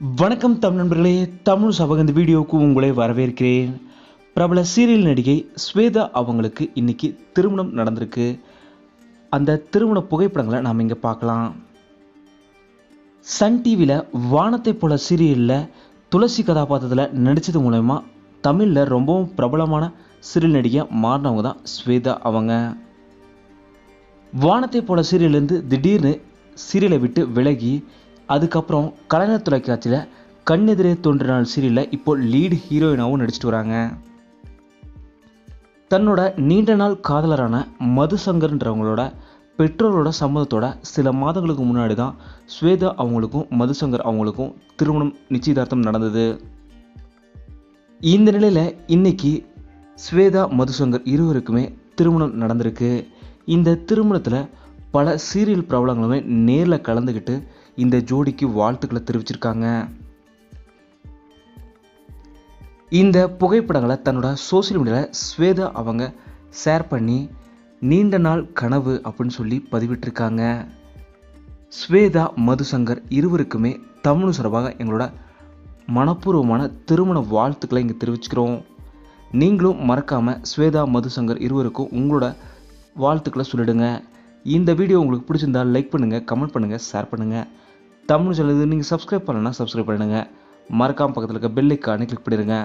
வணக்கம் தமிழ் நண்பர்களே தமிழ் சபக இந்த வீடியோவுக்கு உங்களை வரவேற்கிறேன். பிரபல சீரியல் நடிகை ஸ்வேதா அவங்களுக்கு இன்னைக்கு திருமணம் நடந்திருக்கு. அந்த திருமண புகைப்படங்களை நாம் இங்கே பார்க்கலாம். சன் டிவியில் வானத்தை போல சீரியலில் துளசி கதாபாத்திரத்தில் நடித்தது மூலயமா தமிழில் ரொம்பவும் பிரபலமான சீரியல் நடிகையாக மாறினவங்க தான் ஸ்வேதா அவங்க. வானத்தை போல சீரியல்லேருந்து திடீர்னு சீரியலை விட்டு விலகி அதுக்கப்புறம் கலைஞர் தொலைக்காட்சியில் கண்ணெதிரே தோன்றினால் சீரியலில் இப்போ லீடு ஹீரோயினாகவும் நடிச்சிட்டு வராங்க. தன்னோட நீண்ட நாள் காதலரான மதுசங்கர்ன்றவங்களோட பெற்றோரோட சம்மதத்தோட சில மாதங்களுக்கு முன்னாடி தான் ஸ்வேதா அவங்களுக்கும் மதுசங்கர் அவங்களுக்கும் திருமணம் நிச்சயதார்த்தம் நடந்தது. இந்த நிலையில் இன்னைக்கு ஸ்வேதா மதுசங்கர் இருவருக்குமே திருமணம் நடந்திருக்கு. இந்த திருமணத்தில் பல சீரியல் பிரபலங்களுமே நேரில் கலந்துக்கிட்டு இந்த ஜோடிக்கு வாழ்த்துக்களை தெரிவிச்சிருக்காங்க. இந்த புகைப்படங்களை தன்னோட சோஷியல் மீடியாவில் ஸ்வேதா அவங்க ஷேர் பண்ணி நீண்ட நாள் கனவு அப்படின்னு சொல்லி பதிவிட்டிருக்காங்க. ஸ்வேதா மதுசங்கர் இருவருக்குமே தமிழ் சார்பாக எங்களோட மனப்பூர்வமான திருமண வாழ்த்துக்களை இங்கே தெரிவிச்சுக்கிறோம். நீங்களும் மறக்காமல் ஸ்வேதா மதுசங்கர் இருவருக்கும் உங்களோட வாழ்த்துக்களை சொல்லிடுங்க. இந்த வீடியோ உங்களுக்கு பிடிச்சிருந்தா லைக் பண்ணுங்கள் கமெண்ட் பண்ணுங்கள் ஷேர் பண்ணுங்கள் தமிழ் சேனல் நீங்கள் சப்ஸ்கிரைப் பண்ணலன்னா சப்ஸ்கிரைப் பண்ணுங்கள் மறக்காமல் பக்கத்தில் இருக்க பெல் ஐக்கானை கிளிக் பண்ணிடுங்க.